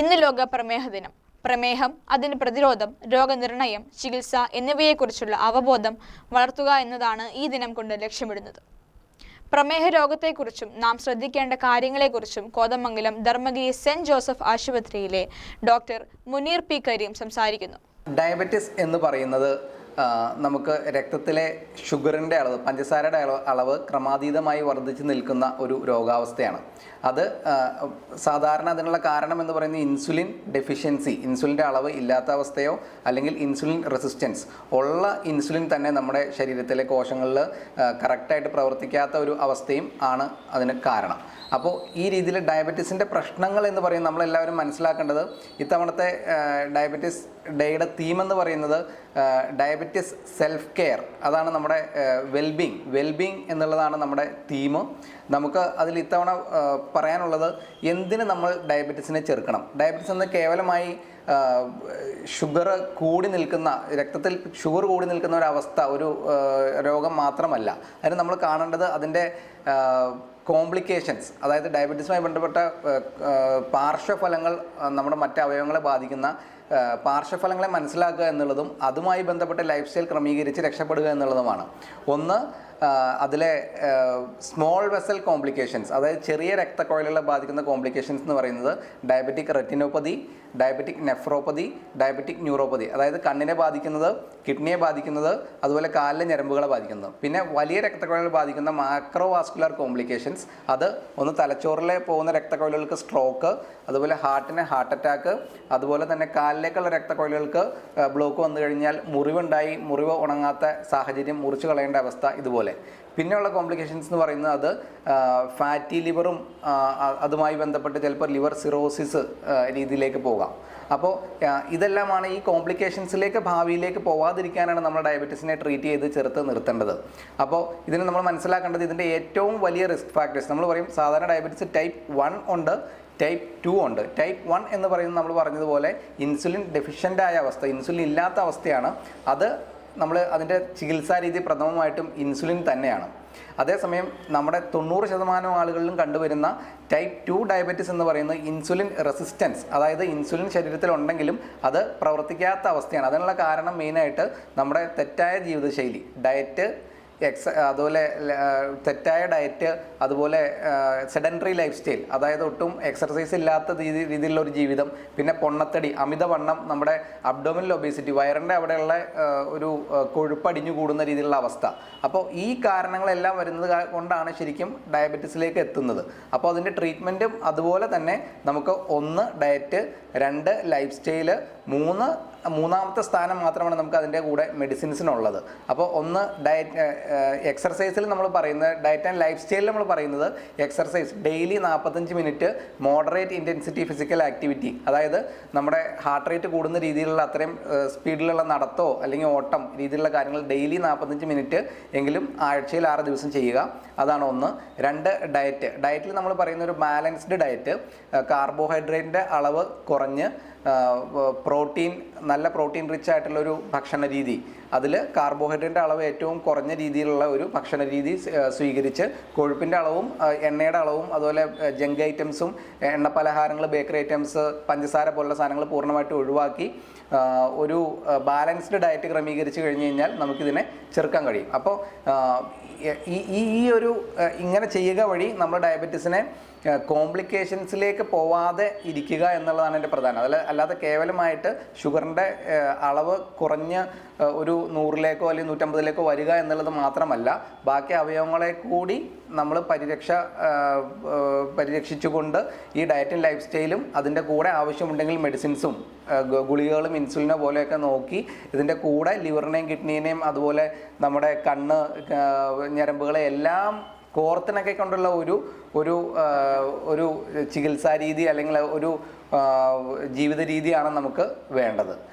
ഇന്ന് ലോക പ്രമേഹ ദിനം. പ്രമേഹം അതിന് പ്രതിരോധം രോഗനിർണയം ചികിത്സ എന്നിവയെക്കുറിച്ചുള്ള അവബോധം വളർത്തുക എന്നതാണ് ഈ ദിനം കൊണ്ട് ലക്ഷ്യമിടുന്നത്. പ്രമേഹ രോഗത്തെക്കുറിച്ചും നാം ശ്രദ്ധിക്കേണ്ട കാര്യങ്ങളെക്കുറിച്ചും കോതമംഗലം ധർമ്മഗിരി സെന്റ് ജോസഫ് ആശുപത്രിയിലെ ഡോക്ടർ മുനീർ പി കരീം സംസാരിക്കുന്നു. ഡയബറ്റിസ് എന്ന് പറയുന്നത് നമുക്ക് രക്തത്തിലെ ഷുഗറിന്റെ അളവ് പഞ്ചസാരയുടെ അളവ് അളവ് ക്രമാതീതമായി വർദ്ധിച്ചു നിൽക്കുന്ന ഒരു രോഗാവസ്ഥയാണ്. അത് സാധാരണ അതിനുള്ള കാരണം എന്ന് പറയുന്നത് ഇൻസുലിൻ ഡെഫിഷ്യൻസി ഇൻസുലിന്റെ അളവ് ഇല്ലാത്ത അവസ്ഥയോ അല്ലെങ്കിൽ ഇൻസുലിൻ റെസിസ്റ്റൻസ്. ഉള്ള ഇൻസുലിൻ തന്നെ നമ്മുടെ ശരീരത്തിലെ കോശങ്ങളിൽ കറക്റ്റായിട്ട് പ്രവർത്തിക്കാത്ത ഒരു അവസ്ഥയും ആണ് അതിന് കാരണം. അപ്പോൾ ഈ രീതിയിൽ ഡയബറ്റീസിന്റെ പ്രശ്നങ്ങൾ എന്ന് പറയുന്നത് നമ്മളെല്ലാവരും മനസ്സിലാക്കേണ്ടത് ഇത്തവണത്തെ ഡയബറ്റീസ് ഡേയുടെ തീം എന്ന് പറയുന്നത് ഡയബറ്റിസ് സെൽഫ് കെയർ അതാണ് നമ്മുടെ വെൽബീങ് വെൽബീങ് എന്നുള്ളതാണ് നമ്മുടെ തീം നമുക്ക് അതിൽ ഇത്തവണ പറയാനുള്ളത് എന്തിന് നമ്മൾ ഡയബറ്റിസിനെ ചെറുക്കണം? ഡയബറ്റിസ് എന്ന് കേവലമായി ഷുഗർ കൂടി നിൽക്കുന്ന രക്തത്തിൽ ഷുഗർ കൂടി നിൽക്കുന്ന ഒരു അവസ്ഥ ഒരു രോഗം മാത്രമല്ല. അതിന് നമ്മൾ കാണേണ്ടത് അതിന്റെ കോംപ്ലിക്കേഷൻസ് അതായത് ഡയബറ്റീസുമായി ബന്ധപ്പെട്ട പാർശ്വഫലങ്ങൾ നമ്മുടെ മറ്റ് അവയവങ്ങളെ ബാധിക്കുന്ന പാർശ്വഫലങ്ങളെ മനസ്സിലാക്കുക എന്നുള്ളതും അതുമായി ബന്ധപ്പെട്ട ലൈഫ് സ്റ്റൈൽ ക്രമീകരിച്ച് രക്ഷപ്പെടുക എന്നുള്ളതുമാണ്. ഒന്ന് അതിലെ സ്മോൾ വെസൽ കോംപ്ലിക്കേഷൻസ് അതായത് ചെറിയ രക്തക്കുഴലുകളെ ബാധിക്കുന്ന കോംപ്ലിക്കേഷൻസ് എന്ന് പറയുന്നത് diabetic retinopathy diabetic nephropathy diabetic neuropathy അതായത് കണ്ണിനെ ബാധിക്കുന്നത് കിഡ്നിയെ ബാധിക്കുന്നത് അതുപോലെ കാലിലെ ഞരമ്പുകളെ ബാധിക്കുന്നത് പിന്നെ വലിയ രക്തക്കുഴലുകൾ ബാധിക്കുന്ന മാക്രോ വാസ്കുലർ കോംപ്ലിക്കേഷൻസ് അത് ഒന്ന് തലച്ചോറിലെ പോകുന്ന രക്തക്കുഴലുകൾക്ക് സ്ട്രോക്ക് അതുപോലെ ഹാർട്ടിന് ഹാർട്ട് അറ്റാക്ക് അതുപോലെ തന്നെ കാലിലേക്കുള്ള രക്തക്കുഴലുകൾക്ക് ബ്ലോക്ക് വന്നു കഴിഞ്ഞാൽ മുറിവുണ്ടായി മുറിവ് ഉണങ്ങാത്ത സാഹചര്യം മുറിച്ചു കളയേണ്ട അവസ്ഥ ഇതുപോലെ. പിന്നെയുള്ള കോംപ്ലിക്കേഷൻസ് എന്ന് പറയുന്നത് അത് ഫാറ്റി ലിവറും അതുമായി ബന്ധപ്പെട്ട് ചിലപ്പോൾ ലിവർ സിറോസിസ് രീതിയിലേക്ക് പോകാം. അപ്പോൾ ഇതെല്ലാമാണ് ഈ കോംപ്ലിക്കേഷൻസിലേക്ക് ഭാവിയിലേക്ക് പോവാതിരിക്കാനാണ് നമ്മൾ ഡയബറ്റീസിനെ ട്രീറ്റ് ചെയ്ത് ചെറുത്ത് നിർത്തേണ്ടത്. അപ്പോൾ ഇതിന് നമ്മൾ മനസ്സിലാക്കേണ്ടത് ഇതിന്റെ ഏറ്റവും വലിയ റിസ്ക് ഫാക്ടേഴ്സ് നമ്മൾ പറയും സാധാരണ ഡയബറ്റീസ് ടൈപ്പ് വൺ ഉണ്ട് ടൈപ്പ് ടു ഉണ്ട്. ടൈപ്പ് വൺ എന്ന് പറയുന്നത് നമ്മൾ പറഞ്ഞതുപോലെ ഇൻസുലിൻ ഡെഫിഷ്യന്റായ അവസ്ഥ ഇൻസുലിൻ ഇല്ലാത്ത അവസ്ഥയാണ്. അത് നമ്മൾ അതിന്റെ ചികിത്സാ രീതി പ്രഥമമായിട്ടും ഇൻസുലിൻ തന്നെയാണ്. അതേസമയം നമ്മുടെ തൊണ്ണൂറ് ശതമാനം ആളുകളിലും കണ്ടുവരുന്ന ടൈപ്പ് ടു ഡയബറ്റിസ് എന്ന് പറയുന്ന ഇൻസുലിൻ റെസിസ്റ്റൻസ് അതായത് ഇൻസുലിൻ ശരീരത്തിൽ ഉണ്ടെങ്കിലും അത് പ്രവർത്തിക്കാത്ത അവസ്ഥയാണ്. അതിനുള്ള കാരണം മെയിനായിട്ട് നമ്മുടെ തെറ്റായ ജീവിതശൈലി ഡയറ്റ് എക്സ അതുപോലെ തെറ്റായ ഡയറ്റ് അതുപോലെ സെഡന്ററി ലൈഫ് സ്റ്റൈൽ അതായത് ഒട്ടും എക്സർസൈസ് ഇല്ലാത്ത രീതി രീതിയിലുള്ള ഒരു ജീവിതം. പിന്നെ പൊണ്ണത്തടി അമിതവണ്ണം നമ്മുടെ അബ്ഡോമിനൽ ഒബേസിറ്റി വയറിന്റെ അവിടെയുള്ള ഒരു കൊഴുപ്പടിഞ്ഞു കൂടുന്ന രീതിയിലുള്ള അവസ്ഥ. അപ്പോൾ ഈ കാരണങ്ങളെല്ലാം വരുന്നത് കൊണ്ടാണ് ശരിക്കും ഡയബറ്റീസിലേക്ക് എത്തുന്നത്. അപ്പോൾ അതിന്റെ ട്രീറ്റ്മെന്റും അതുപോലെ തന്നെ നമുക്ക് ഒന്ന് ഡയറ്റ് രണ്ട് ലൈഫ് സ്റ്റൈൽ മൂന്ന് മൂന്നാമത്തെ സ്ഥാനം മാത്രമാണ് നമുക്ക് അതിന്റെ കൂടെ മെഡിസിൻസിനുള്ളത്. അപ്പോൾ ഒന്ന് ഡയറ്റ് എക്സർസൈസിൽ നമ്മൾ പറയുന്നത് ഡയറ്റ് ആൻഡ് ലൈഫ് സ്റ്റൈലിൽ നമ്മൾ പറയുന്നത് എക്സർസൈസ് ഡെയിലി നാൽപ്പത്തഞ്ച് minute moderate intensity physical activity അതായത് നമ്മുടെ ഹാർട്ട് റേറ്റ് കൂടുന്ന രീതിയിലുള്ള അത്രയും സ്പീഡിലുള്ള നടത്തോ അല്ലെങ്കിൽ ഓട്ടം രീതിയിലുള്ള കാര്യങ്ങൾ ഡെയിലി നാൽപ്പത്തഞ്ച് മിനിറ്റ് എങ്കിലും ആഴ്ചയിൽ ആറ് ദിവസം ചെയ്യുക. അതാണ് ഒന്ന്. രണ്ട് ഡയറ്റ് ഡയറ്റിൽ നമ്മൾ പറയുന്ന ഒരു ബാലൻസ്ഡ് ഡയറ്റ് കാർബോഹൈഡ്രേറ്റിന്റെ അളവ് കുറഞ്ഞ് പ്രോട്ടീൻ നല്ല പ്രോട്ടീൻ റിച്ച് ആയിട്ടുള്ള ഒരു ഭക്ഷണ രീതി അതിൽ കാർബോഹൈഡ്രേറ്റിന്റെ അളവ് ഏറ്റവും കുറഞ്ഞ രീതിയിലുള്ള ഒരു ഭക്ഷണ രീതി സ്വീകരിച്ച് കൊഴുപ്പിന്റെ അളവും എണ്ണയുടെ അളവും അതുപോലെ ജങ്ക് ഐറ്റംസും എണ്ണ പലഹാരങ്ങൾ ബേക്കറി ഐറ്റംസ് പഞ്ചസാര പോലുള്ള സാധനങ്ങൾ പൂർണമായിട്ട് ഒഴിവാക്കി ഒരു ബാലൻസ്ഡ് ഡയറ്റ് ക്രമീകരിച്ച് കഴിഞ്ഞ് കഴിഞ്ഞാൽ നമുക്കിതിനെ ചെറുക്കാൻ കഴിയും. അപ്പോൾ ഈ ഈ ഒരു ഇങ്ങനെ ചെയ്യുക വഴി നമ്മൾ ഡയബറ്റീസിനെ കോംപ്ലിക്കേഷൻസിലേക്ക് പോവാതെ ഇരിക്കുക എന്നുള്ളതാണ് എന്റെ പ്രധാനം. അതിൽ അല്ലാതെ കേവലമായിട്ട് ഷുഗറിന്റെ അളവ് കുറഞ്ഞ് ഒരു നൂറിലേക്കോ അല്ലെങ്കിൽ നൂറ്റമ്പതിലേക്കോ വരിക എന്നുള്ളത് മാത്രമല്ല ബാക്കി അവയവങ്ങളെ കൂടി നമ്മൾ പരിരക്ഷ പരിരക്ഷിച്ചുകൊണ്ട് ഈ ഡയറ്റും ലൈഫ് സ്റ്റൈലും അതിന്റെ കൂടെ ആവശ്യമുണ്ടെങ്കിൽ മെഡിസിൻസും ഗുളികകളും ഇൻസുലിനോ പോലെയൊക്കെ നോക്കി ഇതിന്റെ കൂടെ ലിവറിനെയും കിഡ്നീനെയും അതുപോലെ നമ്മുടെ കണ്ണ് ഞരമ്പുകളെ എല്ലാം കോർത്തിനൊക്കെ കൊണ്ടുള്ള ഒരു ഒരു ഒരു ചികിത്സാ രീതി അല്ലെങ്കിൽ ഒരു ജീവിത രീതിയാണ് നമുക്ക് വേണ്ടത്.